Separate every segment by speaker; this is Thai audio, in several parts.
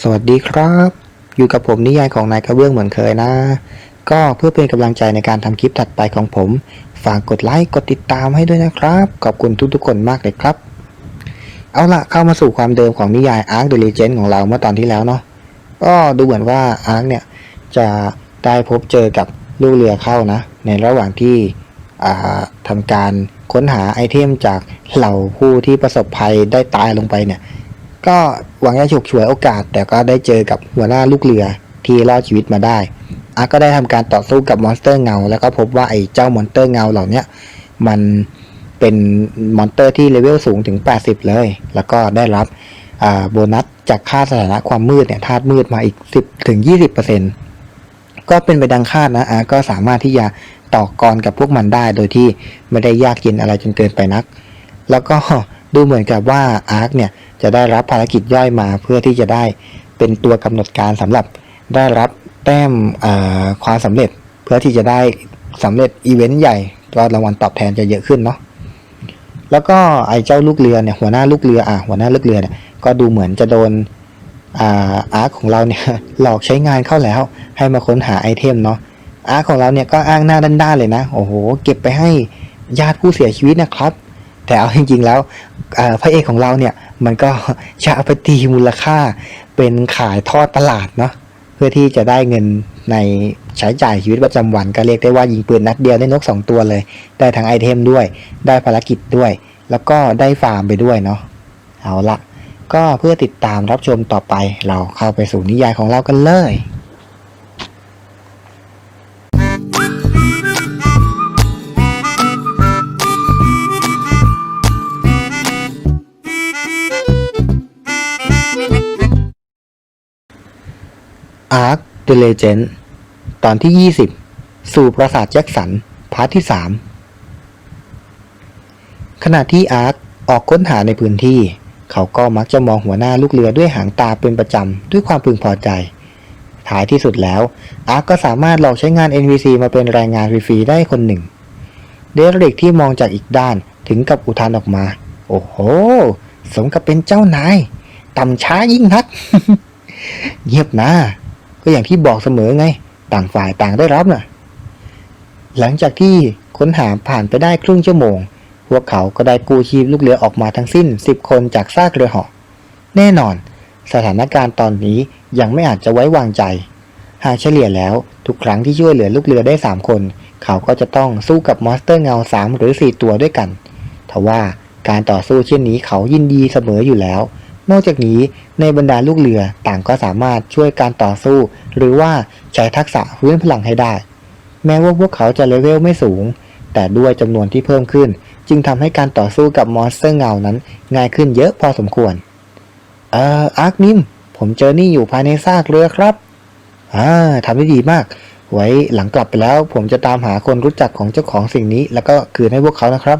Speaker 1: สวัสดีครับ อยู่กับผมนิยายของนายกระเบื้องเหมือนเคยนะ ก็เพื่อเป็นกำลังใจในการทำคลิปถัดไปของผม ฝากกดไลค์กดติดตามให้ด้วยนะครับ ขอบคุณทุกๆคนมากเลยครับ เอาละเข้ามาสู่ความเดิมของนิยาย Ark the Legend ของเราเมื่อตอนที่แล้วเนาะก็ดูเหมือนว่า Ark เนี่ยจะได้พบเจอกับลูกเรือเข้านะ ในระหว่างที่อ่าทำการค้นหาไอเทมจากเหล่าผู้ที่ประสบภัยได้ตายลงไปเนี่ย ก็หวังจะฉกฉวยโอกาส แต่ก็ได้เจอกับหัวหน้าลูกเรือที่รอดชีวิตมาได้อาร์ก็ได้ทำการต่อสู้กับมอนสเตอร์เงา แล้วก็พบว่าไอ้เจ้ามอนสเตอร์เงาเหล่านี้มันเป็นมอนสเตอร์ที่เลเวลสูงถึง 80 เลย แล้วก็ได้รับโบนัสจากค่าสถานะความมืดเนี่ยธาตุมืดมาอีก 10ถึง20%ก็เป็นไปดังคาดนะอาร์ก็สามารถที่จะต่อกรกับพวกมันได้โดยที่ไม่ได้ยากเย็นอะไรจนเกินไปนัก แล้วก็ ดูเหมือนกับว่าอาร์คเนี่ยจะได้รับภารกิจย่อยมาเพื่อที่จะได้เป็นตัวกำหนดการสำหรับได้รับแต้มความสำเร็จ เพื่อที่จะได้สำเร็จอีเวนต์ใหญ่ก็รางวัลตอบแทนจะเยอะขึ้นเนาะแล้วก็ไอ้เจ้าลูกเรือเนี่ยหัวหน้าลูกเรืออะหัวหน้าลูกเรือเนี่ยก็ดูเหมือนจะโดนอาอาร์คของเราเนี่ยหลอกใช้งานเข้าแล้ว ให้มาค้นหาไอเทมเนาะอาร์คของเราเนี่ยก็อ้างหน้าด้านๆเลยนะ โอ้โห เก็บไปให้ญาติผู้เสียชีวิตนะครับ แต่เอาจริงๆแล้ว พระเอกของเราเนี่ยมันก็จะเอาไปตีมูลค่าเป็นขายทอดตลาดเนาะเพื่อที่จะได้เงินในใช้จ่ายชีวิตประจำวันก็เรียกได้ว่ายิงปืนนัดเดียวได้นก 2 ตัวเลย ได้ทั้งไอเทมด้วย ได้ภารกิจด้วย แล้วก็ได้ฟาร์มไปด้วยเนาะเอาละก็เพื่อติดตามรับชมต่อไปเราเข้าไปสู่นิยายของเรากันเลย The Legend ตอนที่ 20 สู่ปราสาทแจ็คสัน พาร์ทที่ 3 ขณะที่อาร์คออกค้นหาในพื้นที่ เขาก็มักจะมองหัวหน้าลูกเรือด้วยหางตาเป็นประจำ ด้วยความพึงพอใจ ท้ายที่สุดแล้ว อาร์คก็สามารถหลอกใช้งาน NPC มาเป็นแรงงานฟรีๆได้คนหนึ่ง เดริกที่มองจากอีกด้านถึงกับอุทานออกมา โอ้โห สมกับเป็นเจ้านาย ต่ำช้ายิ่งนัก เงียบนะ ก็อย่างที่บอกเสมอไง ต่างฝ่ายต่างได้รับน่ะ หลังจากที่ค้นหาผ่านไปได้ครึ่งชั่วโมง พวกเขาก็ได้กู้ชีพลูกเรือออกมาทั้งสิ้น 10 คนจากซากเรือหาะแน่นอน สถานการณ์ตอนนี้ยังไม่อาจจะไว้วางใจ หากเฉลี่ยแล้วทุกครั้งที่ช่วยเหลือลูกเรือได้ 3 คน เขาก็จะต้องสู้กับมอนสเตอร์เงา 3 หรือ 4 ตัวด้วยกันทว่าการต่อสู้เช่นนี้เขายินดีเสมออยู่แล้ว นอกจากนี้ในบรรดาลูกเรือต่างก็สามารถช่วยการต่อสู้ หรือว่าใช้ทักษะฟื้นพลังให้ได้ แม้ว่าพวกเขาจะเลเวลไม่สูง แต่ด้วยจำนวนที่เพิ่มขึ้น จึงทำให้การต่อสู้กับมอนสเตอร์เงานั้น ง่ายขึ้นเยอะพอสมควร เอ่ออาร์คนิม ผมเจอนี่อยู่ภายในซากเรือครับอ่าทำได้ดีมาก ไว้หลังกลับไปแล้ว ผมจะตามหาคนรู้จักของเจ้าของสิ่งนี้ แล้วก็คืนให้พวกเขานะครับ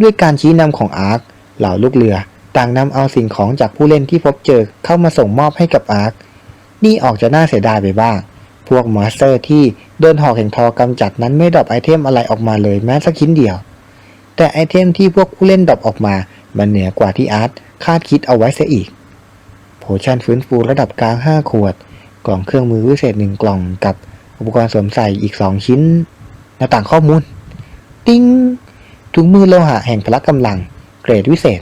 Speaker 1: ด้วยการชี้นำของอาร์คเหล่าลูกเรือ ต่างนำเอาสิ่งของจากผู้เล่นที่พบเจอเข้ามาส่งมอบให้กับอาร์ค นี่ออกจะน่าเสียดายไปบ้าง พวกมอนสเตอร์ที่เดินหอกแห่งทอกำจัดนั้นไม่ดรอปไอเทมอะไรออกมาเลยแม้สักชิ้นเดียว แต่ไอเทมที่พวกผู้เล่นดรอปออกมา มันเหนือกว่าที่อาร์ตคาดคิดเอาไว้เสียอีก โพชั่นฟื้นฟูระดับกลาง 5 ขวด กล่องเครื่องมือวิเศษ 1 กล่องกับอุปกรณ์สวมใส่อีก 2 ชิ้น หน้าต่างข้อมูล ติ้งถุงมือโลหะแห่งพละกำลัง เกรดวิเศษ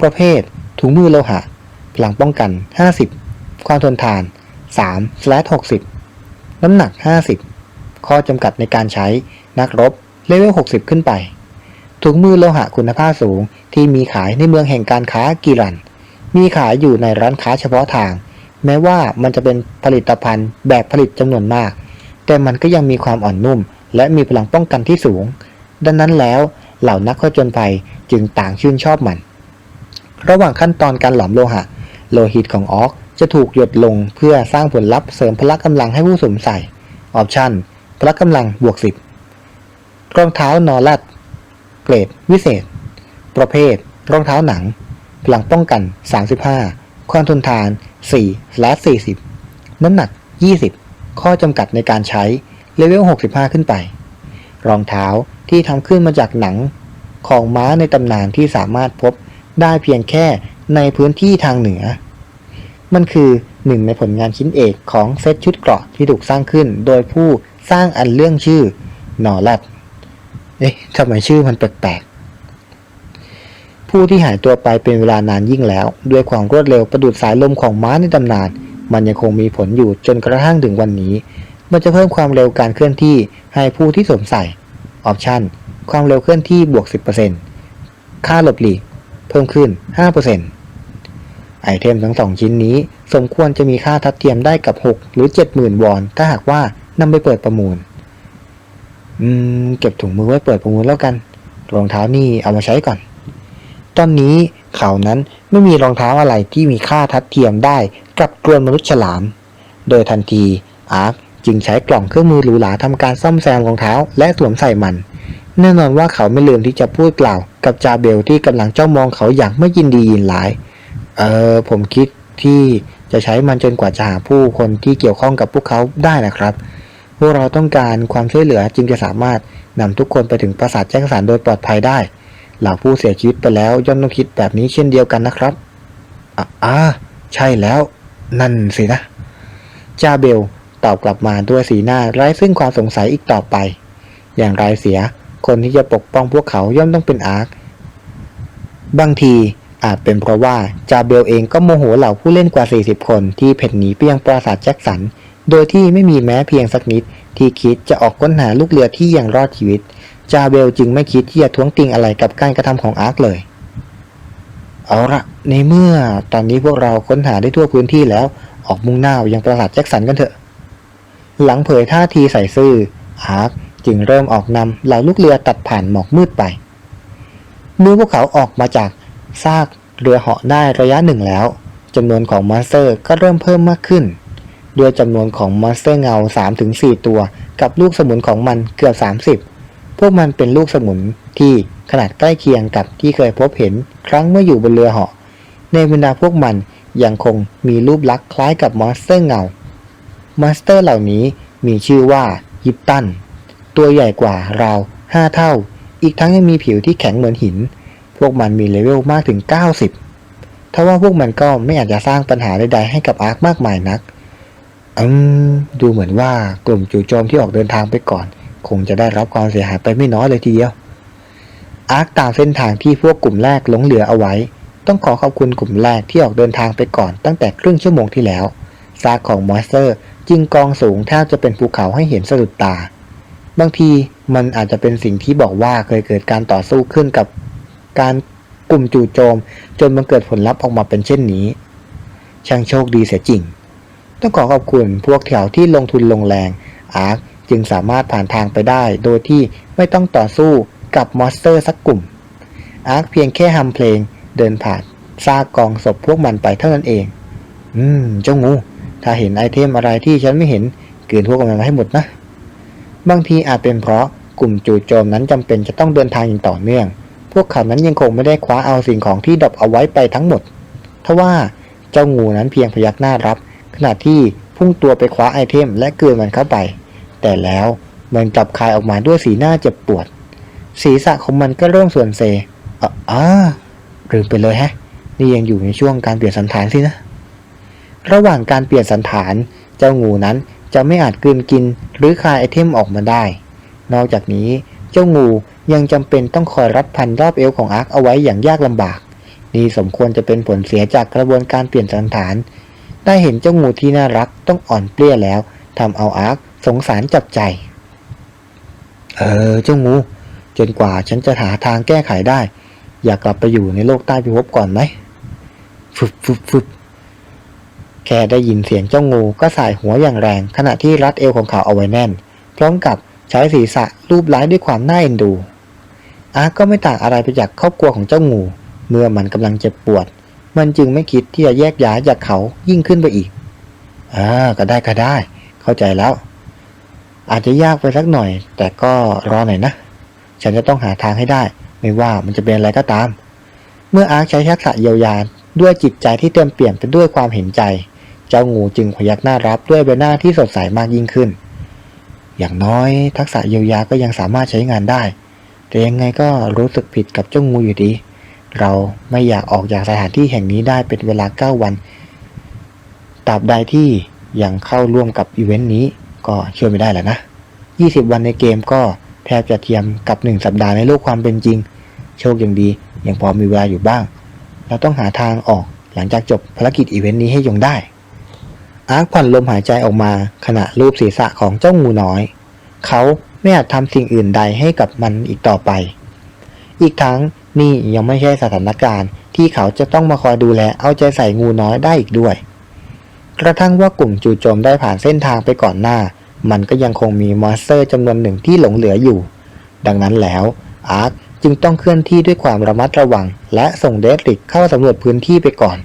Speaker 1: ประเภท ถุงมือโลหะ พลังป้องกัน 50 ความทนทาน3 60 น้ำหนัก 50 ข้อจำกัดในการใช้นักรบเลเวล 60 ขึ้นไป ถุงมือโลหะคุณภาพสูงที่มีขายในเมืองแห่งการค้ากิรัน มีขายอยู่ในร้านค้าเฉพาะทาง แม้ว่ามันจะเป็นผลิตภัณฑ์แบบผลิตจำนวนมาก แต่มันก็ยังมีความอ่อนนุ่ม และมีพลังป้องกันที่สูง ดังนั้นแล้วเหล่านักผจญภัยจึงต่างชื่นชอบมัน ระหว่างขั้นตอนการหลอมโลหะ โลหิตของออกจะถูกหยดลงเพื่อสร้างผลลัพธ์เสริมพละกำลังให้ผู้สวมใส่ ออปชั่น พละกำลังบวก 10 รองเท้านอรัดเกรด วิเศษ ประเภท รองเท้าหนัง พลังป้องกัน 35 ความทนทาน4และ40 น้ำหนัก 20 ข้อจำกัดในการใช้ เลเวล 65 ขึ้นไป รองเท้าที่ทำขึ้นมาจากหนัง ของม้าในตำนานที่สามารถพบ ได้เพียงแค่ในพื้นที่ทางเหนือ มันคือหนึ่งในผลงานชิ้นเอกของเซตชุดเกราะที่ถูกสร้างขึ้น โดยผู้สร้างอันเรื่องชื่อหนอรัดเอ๊ะทำไมชื่อมันแปลกๆ ผู้ที่หายตัวไปเป็นเวลานานยิ่งแล้ว ด้วยความรวดเร็วประดุดสายลมของม้าในตำนาน มันยังคงมีผลอยู่จนกระทั่งถึงวันนี้ มันจะเพิ่มความเร็วการเคลื่อนที่ให้ผู้ที่สวมใส่ออปชันความเร็วเคลื่อนที่บวก 10%ค่าหลบหลีก เพิ่มขึ้น 5%ไอเทมทั้งสองชิ้นนี้ สมควรจะมีค่าทัดเทียมได้กับ 6 หรือ 70,000 วอน ถ้าหากว่านำไปเปิดประมูล อืม เก็บถุงมือไว้เปิดประมูลแล้วกัน รองเท้านี่เอามาใช้ก่อน ตอนนี้เขานั้นไม่มีรองเท้าอะไรที่มีค่าทัดเทียมได้กับกรวนมนุษย์ฉลาม โดยทันทีอาร์คจึงใช้กล่องเครื่องมือหรูหราทำการซ่อมแซมรองเท้า และสวมใส่มัน แน่นอนว่าเขาไม่ลืมที่จะพูดกล่าว กับจาเบลที่กำลังจ้องมองเขาอย่างไม่ยินดียินร้าย เออผมคิดที่จะใช้มันจนกว่าจะหาผู้คนที่เกี่ยวข้องกับพวกเขาได้นะครับ พวกเราต้องการความช่วยเหลือจึงจะสามารถนำทุกคนไปถึงปราสาทแจ้งสารโดยปลอดภัยได้ เหล่าผู้เสียชีวิตไปแล้วย่อมต้องคิดแบบนี้เช่นเดียวกันนะครับอะอ่าใช่แล้ว นั่นสินะ จาเบลตอบกลับมาด้วยสีหน้าไร้ซึ่งความสงสัยอีกต่อไป อย่างไรเสีย คนที่จะปกป้องพวกเขาย่อมต้องเป็นอาร์คบางทีอาจเป็นเพราะว่าจาเบลเองก็โมโหเหล่าผู้เล่นกว่า 40 คนที่เพ่นหนีไปยังปราสาทแจ็คสัน โดยที่ไม่มีแม้เพียงสักนิด ที่คิดจะออกค้นหาลูกเรือที่ยังรอดชีวิต จาเบลจึงไม่คิดที่จะท้วงติงอะไรกับการกระทำของอาร์คเลย เอาละในเมื่อตอนนี้พวกเราค้นหาได้ทั่วพื้นที่แล้ว ออกมุ่งหน้าไปยังปราสาทแจ็คสันกันเถอะ หลังเผยท่าทีใส่ซื่ออาร์ค จึงเริ่มออกนำเหล่าลูกเรือตัดผ่านหมอกมืดไป เมื่อพวกเขาออกมาจากซากเรือเหาะได้ระยะหนึ่งแล้วจำนวนของมอนสเตอร์ก็เริ่มเพิ่มมากขึ้น ด้วยจำนวนของมอนสเตอร์เงา 3-4 ตัว กับลูกสมุนของมันเกือบ 30 พวกมันเป็นลูกสมุนที่ขนาดใกล้เคียงกับที่เคยพบเห็นครั้งเมื่ออยู่บนเรือเหาะ ในบรรดาพวกมันยังคงมีรูปลักษณ์คล้ายกับมอนสเตอร์เงามอนสเตอร์เหล่านี้มีชื่อว่ายิปตัน ตัวใหญ่กว่าราว 5 เท่า อีกทั้งยังมีผิวที่แข็งเหมือนหิน พวกมันมีเลเวลมากถึง 90ทว่าพวกมันก็ไม่อาจจะสร้างปัญหาใดๆให้กับอาร์คมากมายนัก อืม ดูเหมือนว่ากลุ่มจู่โจมที่ออกเดินทางไปก่อน คงจะได้รับความเสียหายไปไม่น้อยเลยทีเดียว อาร์คตามเส้นทางที่พวกกลุ่มแรกหลงเหลือเอาไว้ ต้องขอขอบคุณกลุ่มแรกที่ออกเดินทางไปก่อนตั้งแต่ครึ่งชั่วโมงที่แล้วซากของมอสเตอร์ จึงกองสูงแทบจะเป็นภูเขาให้เห็นสะดุดตา บางทีมันอาจจะเป็นสิ่งที่บอกว่าเคยเกิดการต่อสู้ขึ้นกับการกลุ่มจู่โจม จนมันเกิดผลลัพธ์ออกมาเป็นเช่นนี้ ช่างโชคดีเสียจริง ต้องขอขอบคุณพวกแถวที่ลงทุนลงแรงอาร์คจึงสามารถผ่านทางไปได้ โดยที่ไม่ต้องต่อสู้กับมอนสเตอร์สักกลุ่ม อาร์คเพียงแค่ฮัมเพลงเดินผ่านซากกองศพพวกมันไปเท่านั้นเอง อืม เจ้างู ถ้าเห็นไอเทมอะไรที่ฉันไม่เห็นเกลืนพวกมันมาให้หมดนะ บางทีอาจเป็นเพราะกลุ่มจู่โจมนั้นจำเป็นจะต้องเดินทางอย่างต่อเนื่อง พวกเขานั้นยังคงไม่ได้คว้าเอาสิ่งของที่ดรอปเอาไว้ไปทั้งหมด ทว่าเจ้างูนั้นเพียงพยักหน้ารับ ขณะที่พุ่งตัวไปคว้าไอเทมและเกลืนมันเข้าไป แต่แล้วมันกลับคายออกมาด้วยสีหน้าเจ็บปวด ศีรษะของมันก็เริ่มส่วนเซอะอ่าลืมไปเลยแฮะ นี่ยังอยู่ในช่วงการเปลี่ยนสันฐานสินะ ระหว่างการเปลี่ยนสันฐาน เจ้างูนั้น จะไม่อาจกลืนกินหรือคายไอเทมออกมาได้ นอกจากนี้เจ้างูยังจำเป็นต้องคอยรัดพันรอบเอวของอาร์คเอาไว้อย่างยากลำบาก นี่สมควรจะเป็นผลเสียจากกระบวนการเปลี่ยนสันฐาน ได้เห็นเจ้างูที่น่ารักต้องอ่อนเปลี้ยแล้วทำเอาอาร์คสงสารจับใจ เออเจ้างู จนกว่าฉันจะหาทางแก้ไขได้ อยากกลับไปอยู่ในโลกใต้พิภพก่อนไหมฟึบฟึบฟึบ แค่ได้ยินเสียงเจ้างูก็สายหัวอย่างแรง ขณะที่รัดเอวของเขาเอาไว้แน่น พร้อมกับใช้ศีรษะรูปไล้ด้วยความน่าเอ็นดู อาร์ก็ไม่ต่างอะไรไปจากครอบครัวของเจ้างู เมื่อมันกำลังเจ็บปวด มันจึงไม่คิดที่จะแยกย้ายจากเขายิ่งขึ้นไปอีกอ่าก็ได้ก็ได้ เข้าใจแล้ว อาจจะยากไปสักหน่อย แต่ก็รอหน่อยนะ ฉันจะต้องหาทางให้ได้ ไม่ว่ามันจะเป็นอะไรก็ตาม เมื่ออาร์ใช้ทักษะเยียวยาด้วยจิตใจที่เต็มเปี่ยมไปด้วยความเห็นใจ เจ้างูจึงพยักหน้ารับด้วยใบหน้าที่สดใสมากยิ่งขึ้น อย่างน้อยทักษะเยียวยาก็ยังสามารถใช้งานได้ แต่ยังไงก็รู้สึกผิดกับเจ้างูอยู่ดี เราไม่อยากออกจากสถานที่แห่งนี้ได้เป็นเวลาเก้าวันตราบใดที่ยังเข้าร่วมกับอีเวนต์นี้ก็ช่วยไม่ได้แหละนะ 20 วันในเกมก็แทบจะเทียมกับ 1 สัปดาห์ในโลกความเป็นจริง โชคยังดียังพอมีเวลาอยู่บ้าง เราต้องหาทางออกหลังจากจบภารกิจอีเวนต์นี้ให้ยงได้ อาร์คผ่อนลมหายใจออกมาขณะรูปศีรษะของเจ้างูน้อย เขาไม่อาจทำสิ่งอื่นใดให้กับมันอีกต่อไป อีกทั้งนี่ยังไม่ใช่สถานการณ์ที่เขาจะต้องมาคอยดูแลเอาใจใส่งูน้อยได้อีกด้วย กระทั่งว่ากลุ่มจู่โจมได้ผ่านเส้นทางไปก่อนหน้า มันก็ยังคงมีมอนสเตอร์จำนวนหนึ่งที่หลงเหลืออยู่ ดังนั้นแล้วอาร์คจึงต้องเคลื่อนที่ด้วยความระมัดระวัง และส่งเดดริกเข้าสำรวจพื้นที่ไปก่อน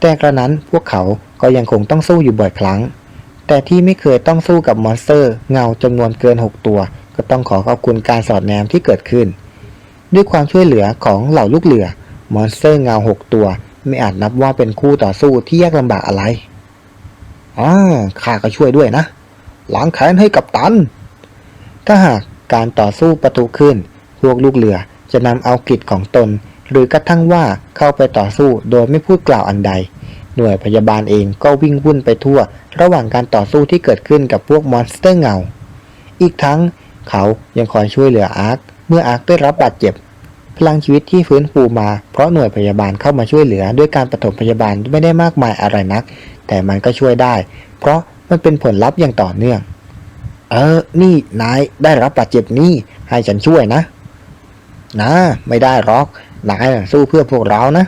Speaker 1: แต่กระนั้นพวกเขา ก็ยังคงต้องสู้อยู่บ่อยครั้ง แต่ที่ไม่เคยต้องสู้กับมอนสเตอร์ เงาจำนวนเกิน 6 ตัว ก็ต้องขอขอบคุณการสอดแนมที่เกิดขึ้น ด้วยความช่วยเหลือของเหล่าลูกเรือ มอนสเตอร์เงา 6 ตัว ไม่อาจนับว่าเป็นคู่ต่อสู้ที่ยากลำบากอะไรอ่าข้าก็ช่วยด้วยนะล้างแค้นให้กับตัน ถ้าหากการต่อสู้ประตูขึ้น พวกลูกเรือจะนำเอากิจของตน หรือกระทั่งว่าเข้าไปต่อสู้โดยไม่พูดกล่าวอันใด หน่วยพยาบาลเองก็วิ่งวุ่นไปทั่ว ระหว่างการต่อสู้ที่เกิดขึ้นกับพวกมอนสเตอร์เงา อีกทั้งเขายังคอยช่วยเหลืออาร์คเมื่ออาร์คได้รับบาดเจ็บ พลังชีวิตที่ฟื้นฟูมาเพราะหน่วยพยาบาลเข้ามาช่วยเหลือด้วยการปฐมพยาบาลไม่ได้มากมายอะไรนัก แต่มันก็ช่วยได้ เพราะมันเป็นผลลัพธ์อย่างต่อเนื่อง เออ นี่นายได้รับบาดเจ็บนี่ให้ฉันช่วยนะ นะ ไม่ได้หรอกนายสู้เพื่อพวกเรานะ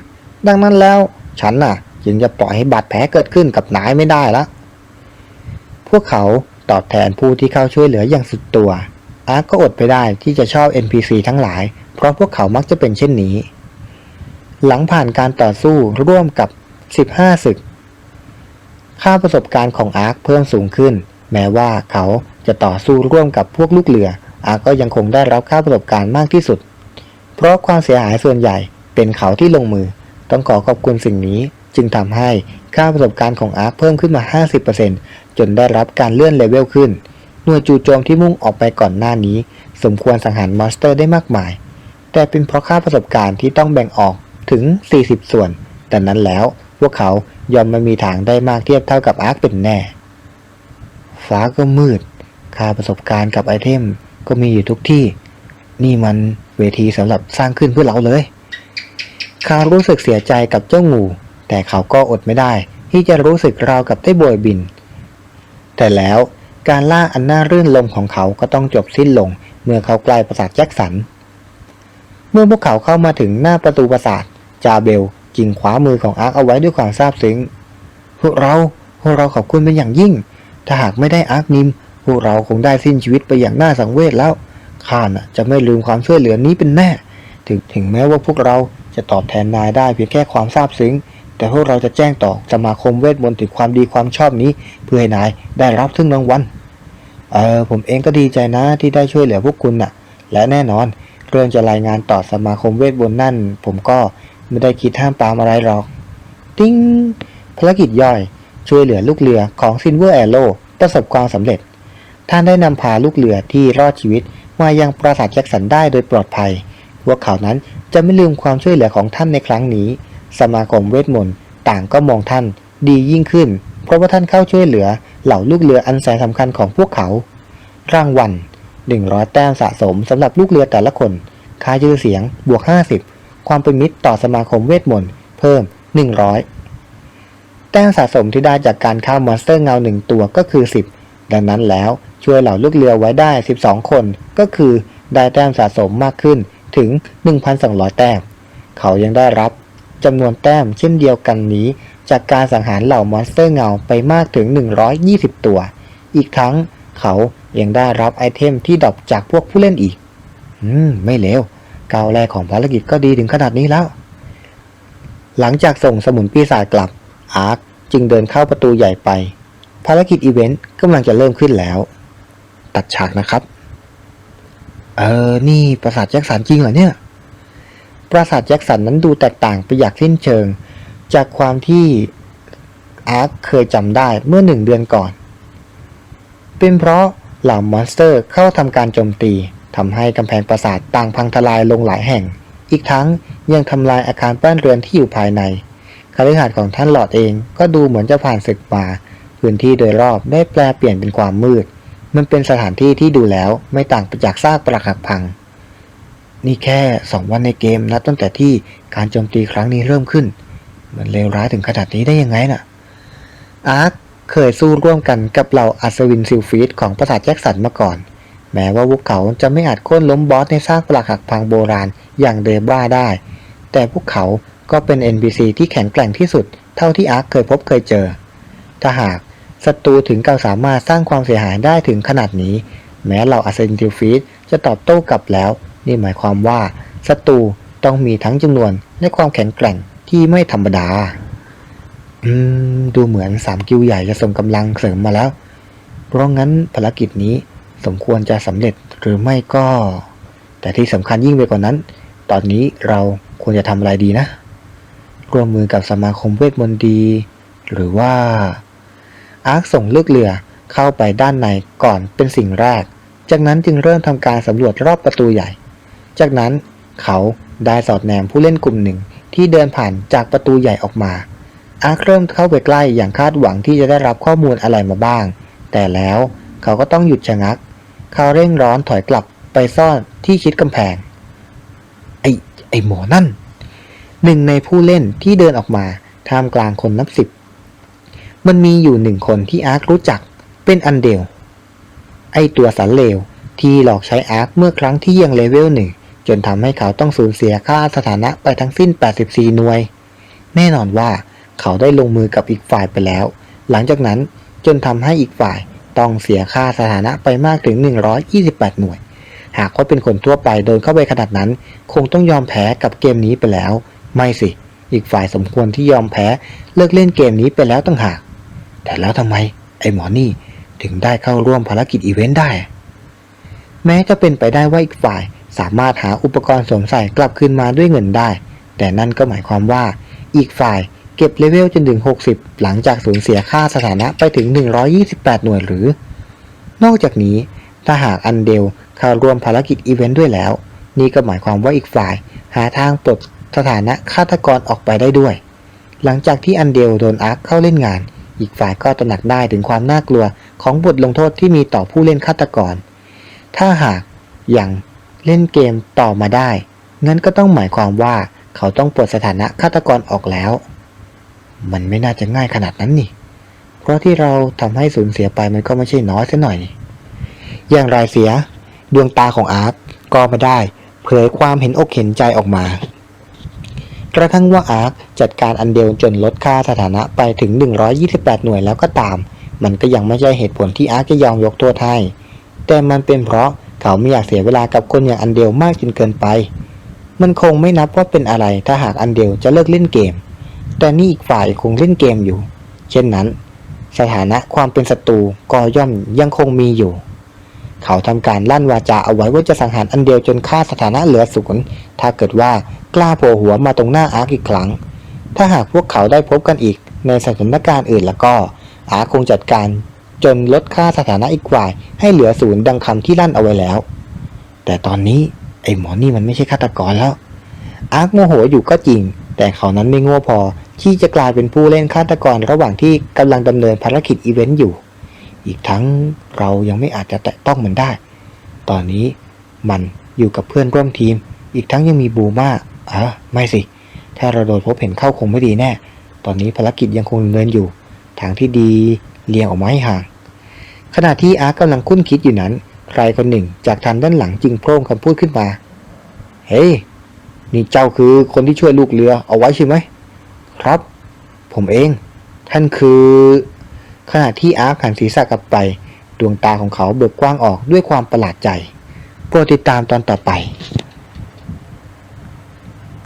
Speaker 1: ดังนั้นแล้วฉันน่ะ จึงจะปล่อยให้บาดแผลเกิดขึ้นกับนายไม่ได้ละ พวกเขาตอบแทนผู้ที่เข้าช่วยเหลืออย่างสุดตัว อาร์คก็อดไปได้ที่จะชอบ NPC ทั้งหลาย เพราะพวกเขามักจะเป็นเช่นนี้ หลังผ่านการต่อสู้ร่วมกับ 15 ศึก ค่าประสบการณ์ของอาร์คเพิ่มสูงขึ้น แม้ว่าเขาจะต่อสู้ร่วมกับพวกลูกเรือ อาร์คก็ยังคงได้รับค่าประสบการณ์มากที่สุด เพราะความเสียหายส่วนใหญ่เป็นเขาที่ลงมือ ต้องขอขอบคุณสิ่งนี้ จึงทำให้ค่าประสบการณ์ของอาร์คเพิ่มขึ้นมา 50%จนได้รับการเลื่อนเลเวลขึ้น หน่วยจู่โจมที่มุ่งออกไปก่อนหน้านี้ สมควรสังหารมอนสเตอร์ได้มากมาย แต่เป็นเพราะค่าประสบการณ์ที่ต้องแบ่งออกถึง 40 ส่วน แต่นั้นแล้วพวกเขายอมไม่มีทางได้มากเทียบเท่ากับอาร์คเป็นแน่ ฟ้าก็มืด ค่าประสบการณ์กับไอเทมก็มีอยู่ทุกที่ นี่มันเวทีสำหรับสร้างขึ้นเพื่อเราเลยเขารู้สึกเสียใจกับเจ้างู แต่เขาก็อดไม่ได้ที่จะรู้สึกราวกับได้โบยบิน แต่แล้วการล่าอันน่ารื่นลมของเขาก็ต้องจบสิ้นลง เมื่อเขาใกล้ปราสาทแจ็คสัน เมื่อพวกเขาเข้ามาถึงหน้าประตูปราสาท จาเบลจึงคว้ามือของอาร์คเอาไว้ด้วยความซาบซึ้ง พวกเรา พวกเราขอบคุณเป็นอย่างยิ่ง ถ้าหากไม่ได้อาร์คนิม พวกเราคงได้สิ้นชีวิตไปอย่างน่าสังเวชแล้ว ข้าน่ะจะไม่ลืมความช่วยเหลือนี้เป็นแน่ ถึงถึงแม้ว่าพวกเราจะตอบแทนนายได้เพียงแค่ความซาบซึ้ง แต่พวกเราจะแจ้งต่อสมาคมเวทมนต์ถึงความดีความชอบนี้ เพื่อให้นายได้รับซึ่งรางวัลเออผมเองก็ดีใจนะที่ได้ช่วยเหลือพวกคุณน่ะ และแน่นอนเรื่องจะรายงานต่อสมาคมเวทมนต์นั่น ผมก็ไม่ได้คิดห้ามปามอะไรหรอก ติ้งภารกิจย่อย ช่วยเหลือลูกเรือของ Silver Arrow ประสบความสำเร็จ ท่านได้นำพาลูกเรือที่รอดชีวิตมายังปราสาทแจ็คสันได้โดยปลอดภัย พวกเขานั้นจะไม่ลืมความช่วยเหลือของท่านในครั้งนี้ สมาคมเวทมนต์ต่างก็มองท่านดียิ่งขึ้น เพราะว่าท่านเข้าช่วยเหลือเหล่าลูกเรืออันแสนสำคัญของพวกเขา รางวัล100 แต้มสะสมสำหรับลูกเรือแต่ละคน ค่าชื่อเสียงบวก 50 ความเป็นมิตรต่อสมาคมเวทมนต์เพิ่ม 100 แต้มสะสมที่ได้จากการฆ่ามอนสเตอร์เงาหนึ่งตัวก็คือ 10 ดังนั้นแล้วช่วยเหล่าลูกเรือไว้ได้ 12 คนก็คือได้แต้มสะสมมากขึ้นถึง 1,200 แต้ม เขายังได้รับ จำนวนแต้มเช่นเดียวกันนี้ จากการสังหารเหล่ามอนสเตอร์เงาไปมากถึง 120 ตัว อีกทั้งเขายังได้รับไอเทมที่ดรอปจากพวกผู้เล่นอีก อืม ไม่เลวก้าวแรกของภารกิจก็ดีถึงขนาดนี้แล้ว หลังจากส่งสมุนปีศาจกลับ อาร์คจึงเดินเข้าประตูใหญ่ไป ภารกิจอีเวนต์กำลังจะเริ่มขึ้นแล้ว ตัดฉากนะครับ เออ นี่ปราสาทแจ็คสันจริงเหรอเนี่ย ปราสาทแจ็คสันนั้นดูแตกต่างไปอย่างสิ้นเชิง จากความที่อาร์คเคยจำได้เมื่อหนึ่งเดือนก่อน เป็นเพราะเหล่ามอนสเตอร์เข้าทำการโจมตีทำให้กำแพงปราสาทต่างพังทลายลงหลายแห่ง อีกทั้งยังทำลายอาคารบ้านเรือนที่อยู่ภายในคฤหาสน์ของท่านหลอดเองก็ดูเหมือนจะผ่านศึกมา พื้นที่โดยรอบได้แปลเปลี่ยนเป็นความมืด มันเป็นสถานที่ที่ดูแล้วไม่ต่างไปจากซากปรักหักพัง นี่แค่สองวันในเกมนับตั้งแต่ที่การโจมตีครั้งนี้เริ่มขึ้น มันเลวร้ายถึงขนาดนี้ได้ยังไงน่ะ อาร์คเคยสู้ร่วมกันกับเหล่าอัศวินซิลฟีดของปราสาทแจ็คสันมาก่อน แม้ว่าพวกเขาจะไม่อาจโค่นล้มบอสในซากปรักหักพังโบราณอย่างเดบราได้ แต่พวกเขาก็เป็น NPC ที่แข็งแกร่งที่สุด เท่าที่อาร์คเคยพบเคยเจอ ถ้าหากศัตรูถึงกับสามารถสร้างความเสียหายได้ถึงขนาดนี้ แม้เหล่าอัศวินซิลฟีดจะตอบโต้กลับแล้ว นี่หมายความว่าศัตรูต้องมีทั้งจำนวนและความแข็งแกร่งที่ไม่ธรรมดา อืม ดูเหมือนสามกิวใหญ่จะส่งกำลังเสริมมาแล้ว เพราะงั้นภารกิจนี้สมควรจะสำเร็จหรือไม่ก็ แต่ที่สำคัญยิ่งไปกว่านั้น ตอนนี้เราควรจะทำอะไรดีนะ ร่วมมือกับสมาคมเวทมนต์ดี หรือว่า อาร์คส่งลูกเรือเข้าไปด้านในก่อนเป็นสิ่งแรก จากนั้นจึงเริ่มทำการสำรวจรอบประตูใหญ่ จากนั้นเขาได้สอดแนมผู้เล่นกลุ่มหนึ่งที่เดินผ่านจากประตูใหญ่ออกมา อาร์คเริ่มเข้าไปใกล้อย่างคาดหวังที่จะได้รับข้อมูลอะไรมาบ้าง แต่แล้วเขาก็ต้องหยุดชะงัก เขาเร่งร้อนถอยกลับไปซ่อนที่ชิดกำแพง ไอ้ไอ้หมอนั่น หนึ่งในผู้เล่นที่เดินออกมาท่ามกลางคนนับสิบ มันมีอยู่หนึ่งคนที่อาร์ครู้จักเป็นอันเดล ไอตัวสันเลวที่หลอกใช้อาร์คเมื่อครั้งที่ยังเลเวลหนึ่ง จนทำให้เขาต้องสูญเสียค่าสถานะไปทั้งสิ้น 84 หน่วย แน่นอนว่าเขาได้ลงมือกับอีกฝ่ายไปแล้ว หลังจากนั้นจนทำให้อีกฝ่ายต้องเสียค่าสถานะไปมากถึง 128 หน่วย หากว่าเป็นคนทั่วไปโดนเข้าไปขนาดนั้น คงต้องยอมแพ้กับเกมนี้ไปแล้ว ไม่สิ อีกฝ่ายสมควรที่ยอมแพ้เลิกเล่นเกมนี้ไปแล้วตั้งหาก แต่แล้วทำไมไอ้หมอนี่ถึงได้เข้าร่วมภารกิจอีเวนต์ได้ แม้จะเป็นไปได้ว่าอีกฝ่าย สามารถหาอุปกรณ์สวมใส่กลับคืนมาด้วยเงินได้ แต่นั่นก็หมายความว่าอีกฝ่ายเก็บเลเวลจนถึง 60 หลังจากสูญเสียค่าสถานะไปถึง 128 หน่วยหรือ นอกจากนี้ถ้าหากอันเดลเข้าร่วมภารกิจอีเวนต์ด้วยแล้ว นี่ก็หมายความว่าอีกฝ่าย หาทางปลดสถานะฆาตกรออกไปได้ด้วย หลังจากที่อันเดลโดนอาร์คเข้าเล่นงาน อีกฝ่ายก็ตระหนักได้ถึงความน่ากลัวของบทลงโทษที่มีต่อผู้เล่นฆาตกร ถ้าหากยัง เล่นเกมต่อมาได้ งั้นก็ต้องหมายความว่าเขาต้องปลดสถานะฆาตกรออกแล้ว มันไม่น่าจะง่ายขนาดนั้นนี่ เพราะที่เราทำให้สูญเสียไปมันก็ไม่ใช่น้อยซะหน่อย อย่างไรเสีย ดวงตาของอาร์ตก็ไม่ได้ เผยความเห็นอกเห็นใจออกมากระทั่งว่าอาร์คจัดการอันเดียวจนลดค่าสถานะไปถึง 128 หน่วยแล้วก็ตาม มันก็ยังไม่ใช่เหตุผลที่อาร์คจะยอมยกโทษให้แต่มันเป็นเพราะ เขาไม่อยากเสียเวลากับคนอย่างอันเดียวมากจนเกินไป มันคงไม่นับว่าเป็นอะไรถ้าหากอันเดียวจะเลิกเล่นเกม แต่นี่อีกฝ่ายคงเล่นเกมอยู่ เช่นนั้น สถานะความเป็นศัตรูก็ย่อมยังคงมีอยู่ เขาทำการลั่นวาจาเอาไว้ว่าจะสังหารอันเดียวจนค่าสถานะเหลือศูนย์ถ้าเกิดว่ากล้าโผล่หัวมาตรงหน้าอาร์คอีกครั้ง ถ้าหากพวกเขาได้พบกันอีกในสถานการณ์อื่นแล้วก็อาร์คคงจัดการ จนลดค่าสถานะอีกฝ่าย ให้เหลือศูนย์ดังคำที่ลั่นเอาไว้แล้ว แต่ตอนนี้ไอ้หมอนี่มันไม่ใช่ฆาตกรแล้ว อาร์คโมโหอยู่ก็จริง แต่เขานั้นไม่ง่พอที่จะกลายเป็นผู้เล่นฆาตกรระหว่างที่กำลังดำเนินภารกิจอีเวนต์อยู่ อีกทั้งเรายังไม่อาจจะแตะต้องมันได้ ตอนนี้มันอยู่กับเพื่อนร่วมทีม อีกทั้งยังมีบูมาอะไม่สิ ถ้าเราโดนพบเห็นเข้าคงไม่ดีแน่ ตอนนี้ภารกิจยังคงดำเนินอยู่ ทางที่ดีเลียงออกมาให้ห่าง ขณะที่อาร์กำลังคุ้นคิดอยู่นั้น ใครคนหนึ่งจากทางด้านหลังจึงโพร่งคำพูดขึ้นมา เฮ้ยนี่เจ้าคือคนที่ช่วยลูกเรือเอาไว้ใช่ไหม ครับ ผมเอง ท่านคือ ขณะที่อาร์คหันศีรษะกลับไป ดวงตาของเขาเบิกกว้างออกด้วยความประหลาดใจโปรดติดตามตอนต่อไป